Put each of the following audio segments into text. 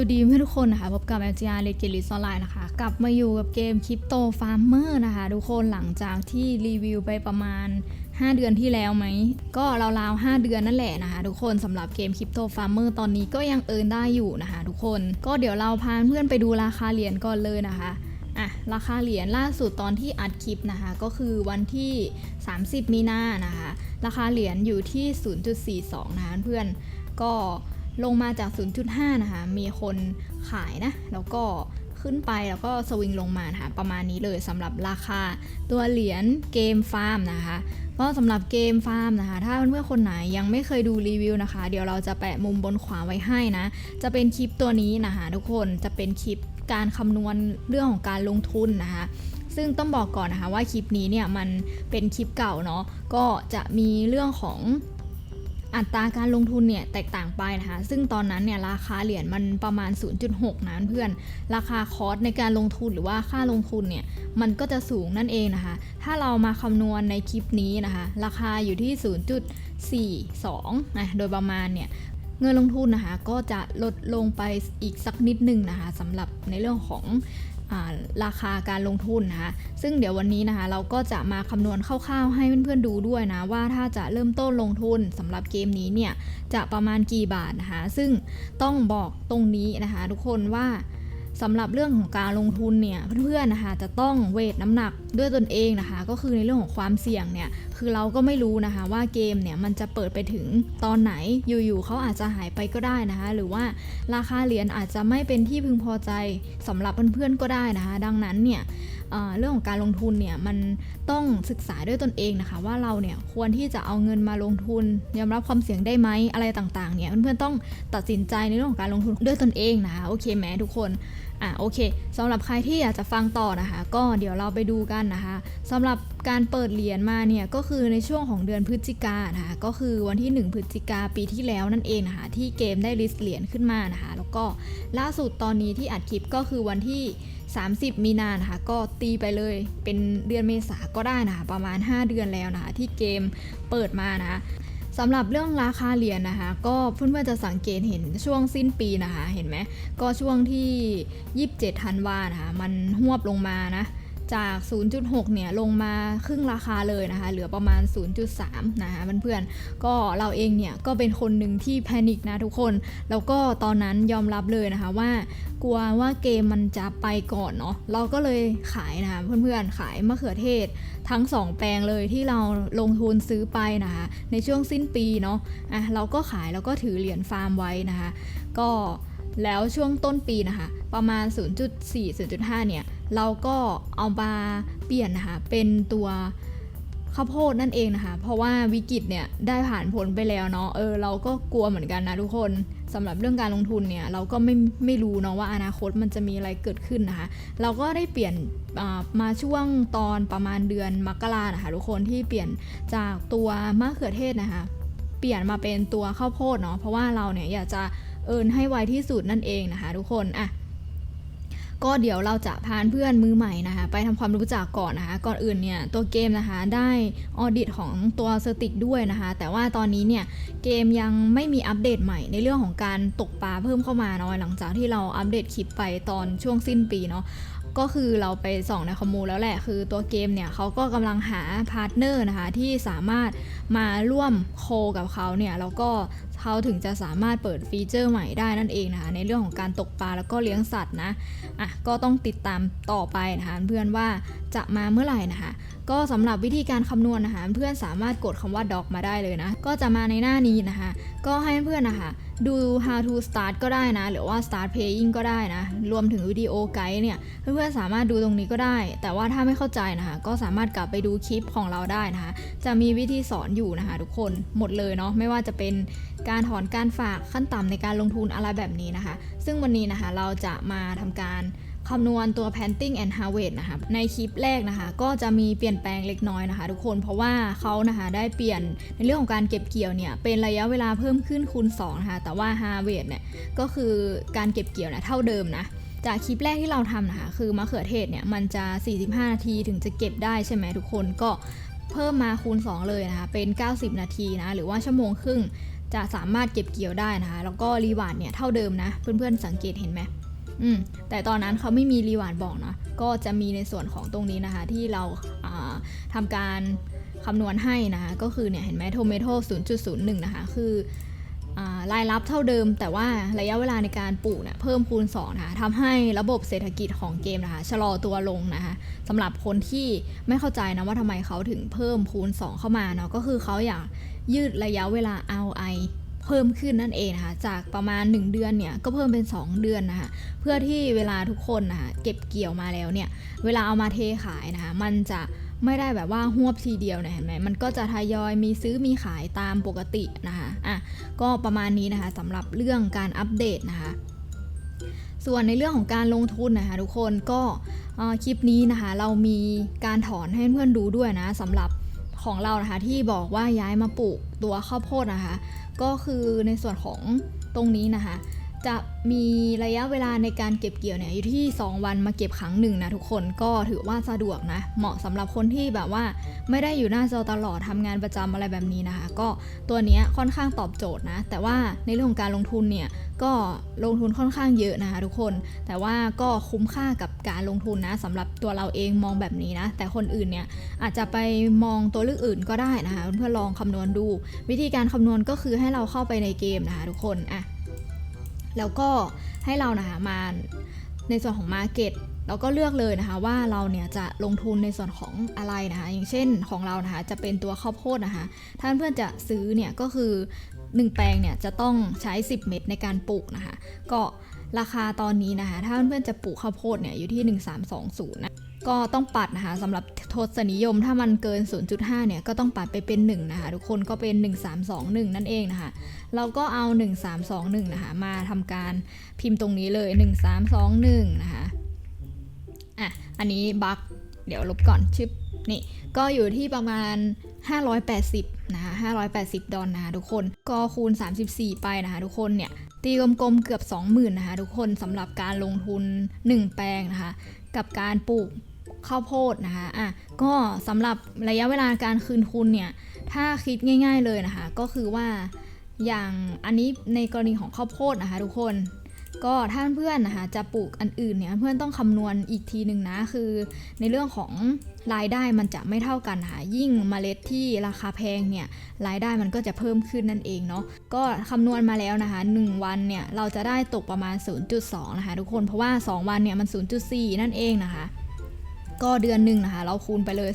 สวัสดีเพื่อนทุกคนนะคะพบกับ LGR เลเกลิสออนไลน์นะคะ กลับมาอยู่กับเกมคริปโตฟาร์มเมอร์นะคะ ทุกคนหลังจากที่รีวิวไปประมาณ 5 เดือนที่แล้วไหม ก็ราวๆ 5 เดือนนั่นแหละนะคะ ทุกคนสำหรับเกมคริปโตฟาร์มเมอร์ตอนนี้ก็ยังเอินได้อยู่นะคะ ทุกคนก็เดี๋ยวเราพาเพื่อนไปดูราคาเหรียญก่อนเลยนะคะอะราคาเหรียญล่าสุดตอนที่อัดคลิปนะคะ ก็คือวันที่ 30 มีนานะคะ ราคาเหรียญอยู่ที่ 0.42 นะคะเพื่อนก็ ลงมาจาก 0.5 นะคะ มีคนขายนะ แล้วก็ขึ้นไปแล้วก็สวิงลงมานะคะประมาณนี้เลยสำหรับราคาตัวเหรียญเกมฟาร์มนะคะ ก็สำหรับเกมฟาร์มนะคะ ถ้าเพื่อนๆคนไหนยังไม่เคยดูรีวิวนะคะ เดี๋ยวเราจะแปะมุมบนขวาไว้ให้นะ จะเป็นคลิปตัวนี้นะคะ ทุกคนจะเป็นคลิปการคำนวณเรื่องของการลงทุนนะคะซึ่งต้องบอกก่อนนะคะว่าคลิปนี้เนี่ยมันเป็นคลิปเก่าเนาะก็จะมีเรื่องของ อัตราการลงทุนเนี่ยแตกต่างไปนะคะ ซึ่งตอนนั้นเนี่ยราคาเหรียญมันประมาณ 0.6นะเพื่อน ราคาคอร์สในการลงทุนหรือว่าค่าลงทุนเนี่ยมันก็จะสูงนั่นเองนะคะ ถ้าเรามาคำนวณในคลิปนี้นะคะ ราคาอยู่ที่ 0.42นะโดยประมาณเนี่ยเงินลงทุนนะคะก็จะลดลงไปอีกสักนิดหนึ่งนะคะสำหรับในเรื่องของ ราคาการลงทุนนะคะซึ่งเดี๋ยววันนี้นะคะ เราก็จะมาคำนวณคร่าวๆ ให้เพื่อนๆดูด้วยนะ ว่าถ้าจะเริ่มต้นลงทุนสำหรับเกมนี้เนี่ย จะประมาณกี่บาทนะคะ ซึ่งต้องบอกตรงนี้นะคะ ทุกคนว่าสำหรับเรื่องของการลงทุนเนี่ยเพื่อนๆนะคะจะต้องเวทน้ำหนักด้วยตนเองนะคะ ก็คือในเรื่องของความเสี่ยงเนี่ย คือเราก็ไม่รู้นะคะว่าเกมเนี่ยมันจะเปิดไปถึงตอนไหนอยู่ๆเขาอาจจะหายไปก็ได้นะคะ หรือว่าราคาเหรียญอาจจะไม่เป็นที่พึงพอใจสำหรับเพื่อนๆก็ได้นะคะ ดังนั้นเนี่ยเอ่อเรื่องของการลงทุนเนี่ยมันต้องศึกษาด้วยตนเองนะคะ ว่าเราเนี่ยควรที่จะเอาเงินมาลงทุนยอมรับความเสี่ยงได้ไหมอะไรต่างๆเนี่ยเพื่อนๆต้องตัดสินใจในเรื่องของการลงทุนด้วยตนเองนะคะโอเคไหมทุกคน อะโอเคสำหรับใครที่อยากจะฟังต่อนะคะ ก็เดี๋ยวเราไปดูกันนะคะสำหรับการเปิดเหรียญมาเนี่ยก็คือในช่วงของเดือนพฤศจิกานะคะก็คือวันที่ 1 พฤศจิกาปีที่แล้วนั่นเองนะคะที่เกมได้ลิสต์เหรียญขึ้นมานะคะ แล้วก็ล่าสุดตอนนี้ที่อัดคลิปก็คือวันที่ 30 มีนานะคะก็ตีไปเลยเป็นเดือนเมษาก็ได้นะคะประมาณ 5 เดือนแล้วนะคะที่เกมเปิดมานะคะ สำหรับเรื่องราคาเหรียญนะคะ ก็เพื่อนๆจะสังเกตเห็นช่วงสิ้นปีนะคะ เห็นไหมก็ช่วงที่ 27ธันวานะคะ มันหวบลงมานะ จาก 0.6 เนี่ย ลงมาครึ่งราคาเลยนะคะ เหลือประมาณ 0.3 นะคะเพื่อนๆ ก็เราเองเนี่ย ก็เป็นคนหนึ่งที่แพนิคนะทุกคน แล้วก็ตอนนั้นยอมรับเลยนะคะว่ากลัวว่าเกมมันจะไปก่อนเนาะ เราก็เลยขายนะคะเพื่อนๆ ขายมะเขือเทศทั้ง 2 แปลงเลยที่เราลงทุนซื้อไปนะคะในช่วงสิ้นปีเนาะ อะเราก็ขายแล้วก็ถือเหรียญฟาร์มไว้นะคะ ก็ แล้วช่วงต้นปีนะคะ ประมาณ 0.4 0.5 เนี่ย เราก็เอามาเปลี่ยนนะคะ เป็นตัวข้าวโพดนั่นเองนะคะ เพราะว่าวิกฤตเนี่ยได้ผ่านพ้นไปแล้วเนาะ เออเราก็กลัวเหมือนกันนะทุกคนสำหรับเรื่องการลงทุนเนี่ยเราก็ไม่ไม่รู้เนาะว่าอนาคตมันจะมีอะไรเกิดขึ้นนะคะ เราก็ได้เปลี่ยนมาช่วงตอนประมาณเดือนมกรานะคะทุกคนที่เปลี่ยนจากตัวมะเขือเทศนะคะ เปลี่ยนมาเป็นตัวข้าวโพดเนาะเพราะว่าเราเนี่ยอยากจะ เอิญให้ไวที่สุดนั่นเองนะคะทุกคนอะก็เดี๋ยวเราจะพาเพื่อนมือใหม่นะคะ ไปทำความรู้จักก่อนนะคะ ก่อนอื่นเนี่ยตัวเกมนะคะได้ออดิตของตัวเติกด้วยนะคะ แต่ว่าตอนนี้เนี่ยเกมยังไม่มีอัปเดตใหม่ในเรื่องของการตกปลาเพิ่มเข้ามาเนาะหลังจากที่เราอัปเดตคลิปไปตอนช่วงสิ้นปีเนาะ ก็คือเราไปส่องในคอมมูแล้วแหละ คือตัวเกมเนี่ยเขาก็กำลังหาพาร์ทเนอร์นะคะ ที่สามารถมาร่วมโคกับเขาเนี่ย แล้วก็เขาถึงจะสามารถเปิดฟีเจอร์ใหม่ได้นั่นเองนะคะ ในเรื่องของการตกปลาแล้วก็เลี้ยงสัตว์นะ อะ ก็ต้องติดตามต่อไปนะคะ เพื่อนว่าจะมาเมื่อไหร่นะคะ ก็สำหรับวิธีการคำนวณนะคะเพื่อนสามารถกดคำว่า doc มาได้เลยนะ ก็จะมาในหน้านี้นะคะ ก็ให้เพื่อนนะคะดู how to start ก็ได้นะ หรือว่า start paying ก็ได้นะ รวมถึงวิดีโอไกด์เนี่ย เพื่อนๆสามารถดูตรงนี้ก็ได้ แต่ว่าถ้าไม่เข้าใจนะคะ ก็สามารถกลับไปดูคลิปของเราได้นะคะ จะมีวิธีสอนอยู่นะคะ ทุกคนหมดเลยเนาะไม่ว่าจะเป็นการถอนการฝากขั้นต่ำในการลงทุนอะไรแบบนี้นะคะ ซึ่งวันนี้นะคะเราจะมาทำการ คำนวณตัว Planting and Harvest นะคะในคลิปแรกนะคะ ก็จะมีเปลี่ยนแปลงเล็กน้อยนะคะ ทุกคนเพราะว่าเขานะคะได้เปลี่ยนในเรื่องของการเก็บเกี่ยวเนี่ยเป็นระยะเวลาเพิ่มขึ้นคูณ2นะคะแต่ว่า Harvest เนี่ยก็คือการเก็บเกี่ยวเนี่ยเท่าเดิมนะจากคลิปแรกที่เราทำนะคะคือมะเขือเทศเนี่ยมันจะ 45 นาทีถึงจะเก็บได้ใช่ไหมทุกคนก็เพิ่มมาคูณ 2 เลยนะคะเป็น 90 นาทีนะหรือว่าชั่วโมงครึ่งจะสามารถเก็บเกี่ยวได้นะคะ แล้วก็รีวาร์ดเนี่ยเท่าเดิมนะ เพื่อนๆสังเกตเห็นไหม อืมแต่ตอนนั้นเขาไม่มีรีวาร์ดบอกนะก็จะมีในส่วนของตรงนี้นะคะ ที่เราาทำการคำนวณให้นะคะก็คือเนี่ยเห็นไหมโทเมโต0.01 นะคะ คือรายรับเท่าเดิม แต่ว่าระยะเวลาในการปลูกเนี่ยเพิ่มคูณ2นะคะทำให้ระบบเศรษฐกิจของเกมนะคะชะลอตัวลงนะคะสำหรับคนที่ไม่เข้าใจนะว่าทำไมเขาถึงเพิ่มคูณ 2 เข้ามาเนาะก็คือเขาอยากยืดระยะเวลา ROI เพิ่มขึ้นนั่นเองนะคะจากประมาณ 1 เดือนเนี่ยก็เพิ่มเป็น 2 เดือนนะคะเพื่อที่เวลาทุกคนนะคะเก็บเกี่ยวมาแล้วเนี่ยเวลาเอามาเทขายนะคะมันจะไม่ได้แบบว่าหวบทีเดียวนะเห็นไหมมันก็จะทยอยมีซื้อมีขายตามปกตินะคะอะก็ประมาณนี้นะคะสำหรับเรื่องการอัปเดตนะคะ ส่วนในเรื่องของการลงทุนนะคะทุกคนก็คลิปนี้นะคะเรามีการถอนให้เพื่อนดูด้วยนะสำหรับ ของเรานะคะที่บอกว่าย้ายมาปลูกตัวข้าวโพดนะคะ ก็คือในส่วนของตรงนี้นะคะ จะมีระยะเวลาในการเก็บเกี่ยวเนี่ยอยู่ที่ 2 วันมาเก็บครั้งหนึ่งนะทุกคนก็ถือว่าสะดวกนะ เหมาะสำหรับคนที่แบบว่าไม่ได้อยู่หน้าจอตลอดทำงานประจำอะไรแบบนี้นะคะ ก็ตัวนี้ค่อนข้างตอบโจทย์นะ แต่ว่าในเรื่องของการลงทุนเนี่ยก็ลงทุนค่อนข้างเยอะนะคะทุกคน แต่ว่าก็คุ้มค่ากับการลงทุนนะสำหรับตัวเราเองมองแบบนี้นะ แต่คนอื่นเนี่ยอาจจะไปมองตัวเลือกอื่นก็ได้นะคะเพื่อลองคำนวณดู วิธีการคำนวณก็คือให้เราเข้าไปในเกมนะคะทุกคนอะ แล้วก็ให้เรานะคะมาในส่วนของ Market แล้วก็เลือกเลยนะคะว่าเราเนี่ยจะลงทุนในส่วนของอะไรนะคะอย่างเช่นของเรานะคะจะเป็นตัวข้าวโพดนะคะถ้าเพื่อนจะซื้อเนี่ยก็คือ 1 แปลงเนี่ยจะต้องใช้ 10 เม็ดในการปลูกนะคะก็ราคาตอนนี้นะคะถ้าเพื่อนๆจะปลูกข้าวโพดเนี่ยอยู่ที่ 1320นะ ก็ต้องปัดนะคะสำหรับทศนิยมถ้ามันเกิน 0.5 เนี่ย ก็ต้องปัดไปเป็น 1 นะคะ ทุกคนก็เป็น 1321 นั่นเองนะคะ เราก็เอา 1321 นะคะ มาทำการพิมพ์ตรงนี้เลย 1321 นะคะ อะ อันนี้บักเดี๋ยวลบก่อนชึบนี่ก็อยู่ที่ประมาณ 580 นะคะ 580 ดอลนะคะทุกคน ก็คูณ 34 ไปนะคะทุกคนเนี่ยตีกลมๆเกือบ 20,000นะคะทุกคนสำหรับการลงทุน 1 แปลงนะคะ กับการปลูก ข้าวโพดนะคะอะก็สำหรับระยะเวลาการคืนทุนเนี่ย ถ้าคิดง่าย ๆเลยนะคะ ก็คือว่าอย่างอันนี้ในกรณีของข้าวโพดนะคะ ทุกคน ก็ถ้าเพื่อนนะคะจะปลูกอันอื่นเนี่ยเพื่อนต้องคำนวณอีกทีหนึ่งนะคือ ในเรื่องของรายได้มันจะไม่เท่ากันนะคะยิ่งเมล็ดที่ราคาแพงเนี่ยรายได้มันก็จะเพิ่มขึ้นนั่นเองเนาะก็คำนวณมาแล้วนะคะ 1 วันเนี่ยเราจะได้ตกประมาณ 0.2 นะคะทุกคนเพราะว่า 2 วันเนี่ยมัน 0.4 นั่นเองนะคะ ก็เดือนหนึ่งนะคะเราคูณไปเลย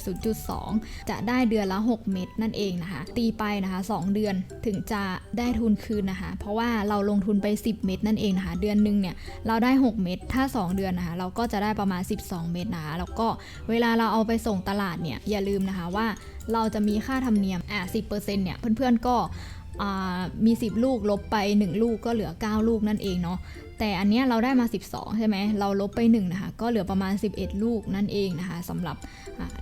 0.2 จะได้เดือนละ 6 เม็ดนั่นเองนะคะ ตีไปนะคะ 2 เดือนถึงจะได้ทุนคืนนะคะ เพราะว่าเราลงทุนไป 10 เม็ดนั่นเองนะคะ เดือนหนึ่งเนี่ยเราได้ 6 เม็ดถ้า 2 เดือนนะคะ เราก็จะได้ประมาณ 12 เม็ดนะคะแล้วก็เวลาเราเอาไปส่งตลาดเนี่ยอย่าลืมนะคะว่าเราจะมีค่าธรรมเนียมอะ10%เนี่ยเพื่อนๆก็ มี 10 ลูกลบไป 1 ลูกก็เหลือ 9 ลูกนั่นเองเนาะแต่อันเนี้ยเราได้มา 12 ใช่ไหมเราลบไป1นะคะก็เหลือประมาณ 11 ลูกนั่นเองนะคะสำหรับ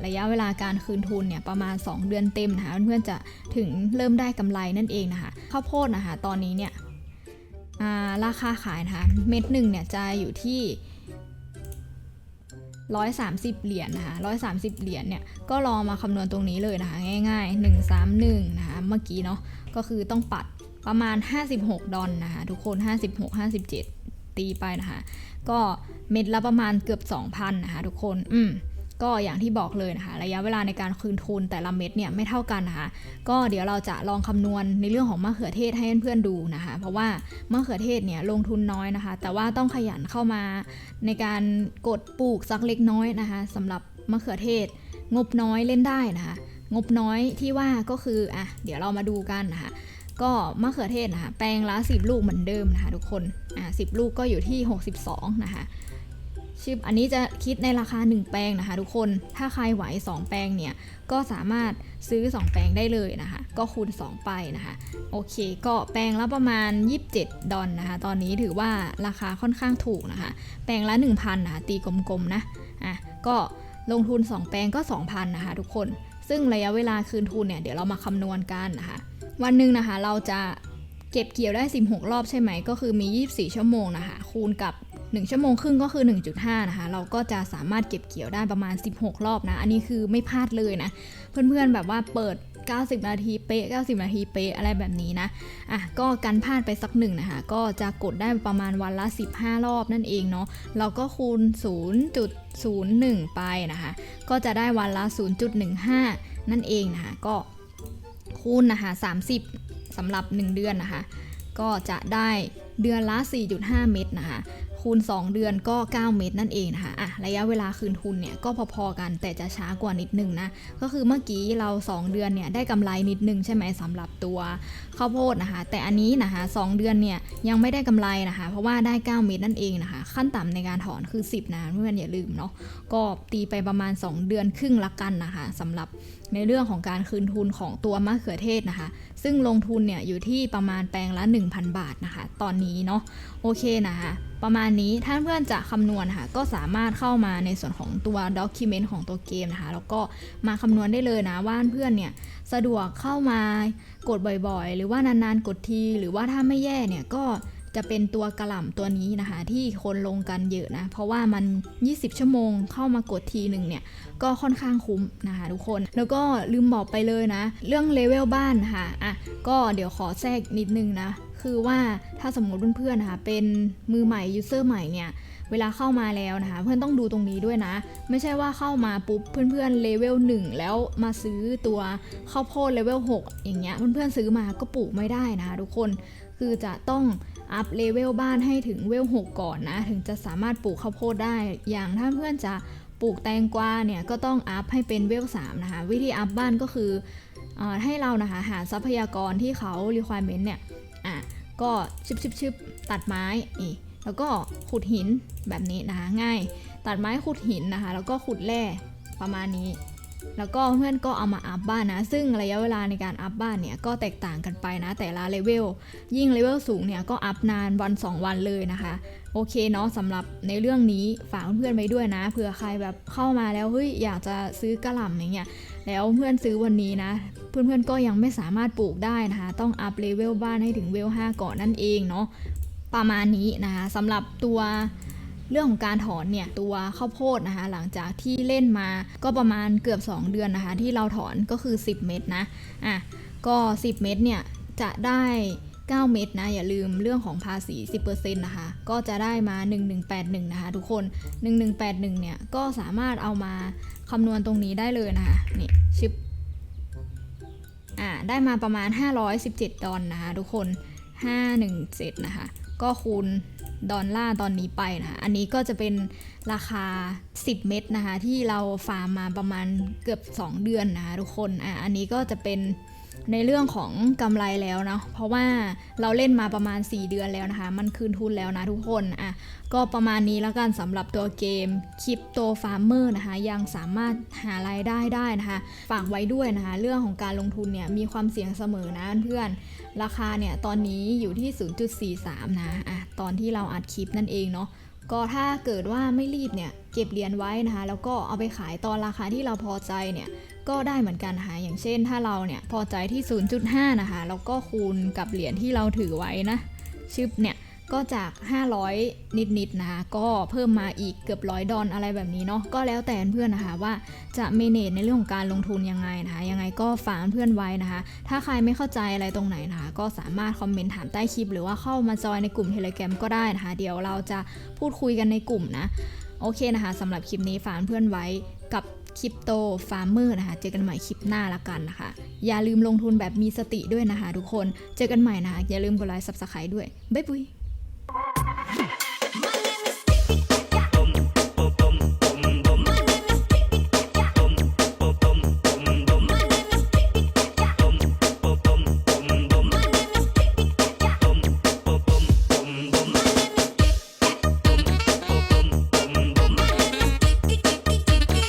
ระยะเวลาการคืนทุนเนี่ยประมาณ 2 เดือนเต็มนะคะเพื่อนๆจะถึงเริ่มได้กำไรนั่นเองนะคะข้าวโพดนะคะตอนนี้เนี่ยราคาขายนะคะเม็ดหนึ่งเนี่ยจะอยู่ที่130 เหรียญนะคะ130 เหรียญเนี่ย ก็ลองมาคำนวณตรงนี้เลยนะคะ ง่ายๆ 131 นะคะ เมื่อกี้เนาะ ก็คือต้องปัดประมาณ 56 ดอลนะคะทุกคน 56 57 ตีไปนะคะ ก็เม็ดละประมาณเกือบ 2,000 นะคะทุกคน อืมก็อย่างที่บอกเลยนะคะ ระยะเวลาในการคืนทุนแต่ละเม็ดเนี่ยไม่เท่ากันนะคะ ก็เดี๋ยวเราจะลองคำนวณในเรื่องของมะเขือเทศให้เพื่อนๆดูนะคะ เพราะว่ามะเขือเทศเนี่ยลงทุนน้อยนะคะ แต่ว่าต้องขยันเข้ามาในการกดปลูกสักเล็กน้อยนะคะสำหรับมะเขือเทศงบน้อยเล่นได้นะคะ งบน้อยที่ว่าก็คืออะเดี๋ยวเรามาดูกันนะคะก็มะเขือเทศนะคะแปลงละ 10 ลูกเหมือนเดิมนะคะทุกคนอ่า10ลูกก็อยู่ที่ 62 นะคะชิปอันนี้จะคิดในราคา 1 แปลงนะคะทุกคนถ้าใครไหว 2 แปลงเนี่ยก็สามารถซื้อ 2 แปลงได้เลยนะคะ ก็คูณ 2 ไปนะคะโอเค ก็แปลงละประมาณ 27 ดอลนะคะ ตอนนี้ถือว่าราคาค่อนข้างถูกนะคะ แปลงละ 1,000นะคะตีกลมๆนะอะก็ลงทุน 2 แปลงก็ 2,000นะคะทุกคน ซึ่งระยะเวลาคืนทุนเนี่ยเดี๋ยวเรามาคำนวณกันนะคะ วันหนึ่งนะคะเราจะเก็บเกี่ยวได้ 16 รอบใช่ไหม ก็คือมี 24 ชั่วโมงนะคะ คูณกับ 1 ชั่วโมงครึ่งก็คือ 1.5 นะคะ เราก็จะสามารถเก็บเกี่ยวได้ประมาณ 16 รอบนะ อันนี้คือไม่พลาดเลยนะ เพื่อนๆแบบว่าเปิด 90 นาทีเป๊ะ 90 นาทีเป๊ะอะไรแบบนี้นะ อะก็กันพลาดไปสักหนึ่งนะคะ ก็จะกดได้ประมาณวันละ 15 รอบนั่นเองเนาะเราก็คูณ 0.01 ไปนะคะ ก็จะได้วันละ 0.15 นั่นเองนะคะ ก็คูณนะคะ 30สำหรับ 1 เดือนนะคะ ก็จะได้เดือนละ 4.5 เม็ดนะคะ คูณ 2 เดือนก็ 9 เม็ดนั่นเองนะคะอะระยะเวลาคืนทุนเนี่ยก็พอๆกันแต่จะช้ากว่านิดนึงนะ ก็คือเมื่อกี้เรา 2 เดือนเนี่ยได้กำไรนิดนึงใช่ไหมสำหรับตัวข้าวโพดนะคะ แต่อันนี้นะคะ 2 เดือนเนี่ยยังไม่ได้กำไรนะคะ เพราะว่าได้ 9 เม็ดนั่นเองนะคะ ขั้นต่ำในการถอนคือ 10 นะเพื่อนอย่าลืมเนาะก็ตีไปประมาณ 2 เดือนครึ่งละกันนะคะสำหรับในเรื่องของการคืนทุนของตัวมะเขือเทศนะคะ ซึ่งลงทุนเนี่ยอยู่ที่ประมาณแปลงละ 1,000 บาทนะคะ ตอนนี้เนาะโอเคนะคะ ประมาณนี้ถ้าเพื่อนจะคำนวณนะคะก็สามารถเข้ามาในส่วนของตัวด็อกิเมนต์ของตัวเกมนะคะแล้วก็มาคำนวณได้เลยนะว่าเพื่อนเนี่ยสะดวกเข้ามากดบ่อยๆ หรือว่านานๆกดที หรือว่าถ้าไม่แย่เนี่ยก็จะเป็นตัวกระหล่ำตัวนี้นะคะ ที่คนลงกันเยอะนะ เพราะว่ามัน 20 ชั่วโมงเข้ามากดทีหนึ่งเนี่ย ก็ค่อนข้างคุ้มนะคะทุกคน แล้วก็ลืมบอกไปเลยนะ เรื่องเลเวลบ้านนะคะอะ ก็เดี๋ยวขอแทรกนิดนึงนะ คือว่าถ้าสมมติเพื่อนๆนะคะเป็นมือใหม่ยูเซอร์ใหม่เนี่ยเวลาเข้ามาแล้วนะคะ เพื่อนต้องดูตรงนี้ด้วยนะ ไม่ใช่ว่าเข้ามาปุ๊บเพื่อนๆเลเวล1แล้วมาซื้อตัวข้าวโพดเลเวล6อย่างเงี้ยเพื่อนๆซื้อมาก็ปลูกไม่ได้นะคะทุกคนคือจะต้องอัพเลเวลบ้านให้ถึงเวล6ก่อนนะ ถึงจะสามารถปลูกข้าวโพดได้ อย่างถ้าเพื่อนจะปลูกแตงกวาเนี่ยก็ต้องอัพให้เป็นเวล3นะคะ วิธีอัพบ้านก็คืออให้เรานะคะหาทรัพยากรที่เขา requirement เนี่ย ก็ชิบชิบชิบตัดไม้นี่แล้วก็ขุดหินแบบนี้นะคะง่าย ตัดไม้ขุดหินนะคะ แล้วก็ขุดแร่ประมาณนี้ แล้วก็เพื่อนก็เอามาอัพบ้านนะ ซึ่งระยะเวลาในการอัพบ้านเนี่ยก็แตกต่างกันไปนะ แต่ละเลเวลยิ่งเลเวลสูงเนี่ยก็อัพนานวัน 2 วันเลยนะคะ โอเคเนาะสำหรับในเรื่องนี้ฝากเพื่อนๆไว้ด้วยนะเผื่อใครแบบเข้ามาแล้วเฮ้ยอยากจะซื้อกระหล่ำอย่างเงี้ยแล้วเพื่อนซื้อวันนี้นะ เพื่อนๆก็ยังไม่สามารถปลูกได้นะคะ ต้องอัพเลเวลบ้านให้ถึงเวล 5 ก่อนนั่นเองเนาะประมาณนี้นะคะสำหรับตัวเรื่องของการถอนเนี่ยตัวข้าวโพดนะคะ หลังจากที่เล่นมาก็ประมาณเกือบ 2 เดือนนะคะ ที่เราถอนก็คือ 10 เม็ดนะอะก็ 10 เม็ดเนี่ยจะได้ 9 เม็ดนะ อย่าลืมเรื่องของภาษี 10%นะคะ ก็จะได้มา 1181 นะคะ ทุกคน 1181 เนี่ย ก็สามารถเอามาคำนวณตรงนี้ได้เลยนะคะ นี่ชิปอ่าได้มาประมาณ 517 ดอลนะคะ ทุกคน 517 นะคะ ก็คูณดอลลาร์ตอนนี้ไปนะคะ อันนี้ก็จะเป็นราคา 10 เม็ดนะคะ ที่เราฟาร์มมาประมาณเกือบ 2 เดือนนะคะ ทุกคน อะอันนี้ก็จะเป็น ในเรื่องของกำไรแล้วเนาะเพราะว่าเราเล่นมาประมาณ 4 เดือนแล้วนะคะ มันคืนทุนแล้วนะทุกคนอะก็ประมาณนี้แล้วกันสำหรับตัวเกมคริปโตฟาร์มเมอร์นะคะ ยังสามารถหารายได้ได้นะคะ ฝากไว้ด้วยนะคะ เรื่องของการลงทุนเนี่ยมีความเสี่ยงเสมอนะเพื่อนราคาเนี่ยตอนนี้อยู่ที่ 0.43 นะอะตอนที่เราอัดคลิปนั่นเองเนาะก็ถ้าเกิดว่าไม่รีบเนี่ยเก็บเหรียญไว้นะคะ แล้วก็เอาไปขายตอนราคาที่เราพอใจเนี่ย ก็ได้เหมือนกันนะคะอย่างเช่นถ้าเราเนี่ยพอใจที่ 0.5 นะคะแล้วก็คูณกับเหรียญที่เราถือไว้นะชึบเนี่ยก็จาก 500 นิดๆนะคะก็เพิ่มมาอีกเกือบร้อยดอลอะไรแบบนี้เนาะก็แล้วแต่เพื่อนนะคะว่าจะเมเนจในเรื่องของการลงทุนยังไงนะคะยังไงก็ฝากเพื่อนไว้นะคะ ถ้าใครไม่เข้าใจอะไรตรงไหนนะคะ ก็สามารถคอมเมนต์ถามใต้คลิป หรือว่าเข้ามาจอยในกลุ่มเทเล g r a m ก็ได้นะคะ เดี๋ยวเราจะพูดคุยกันในกลุ่มนะโอเคนะคะสำหรับคลิปนี้ฝากเพื่อนไว้กับ คริปโตฟาร์มเมอร์นะคะ เจอกันใหม่คลิปหน้าละกันนะคะ อย่าลืมลงทุนแบบมีสติด้วยนะคะทุกคน เจอกันใหม่นะคะอย่าลืมกดไลค์ซับสไครต์ด้วย บ๊ายบาย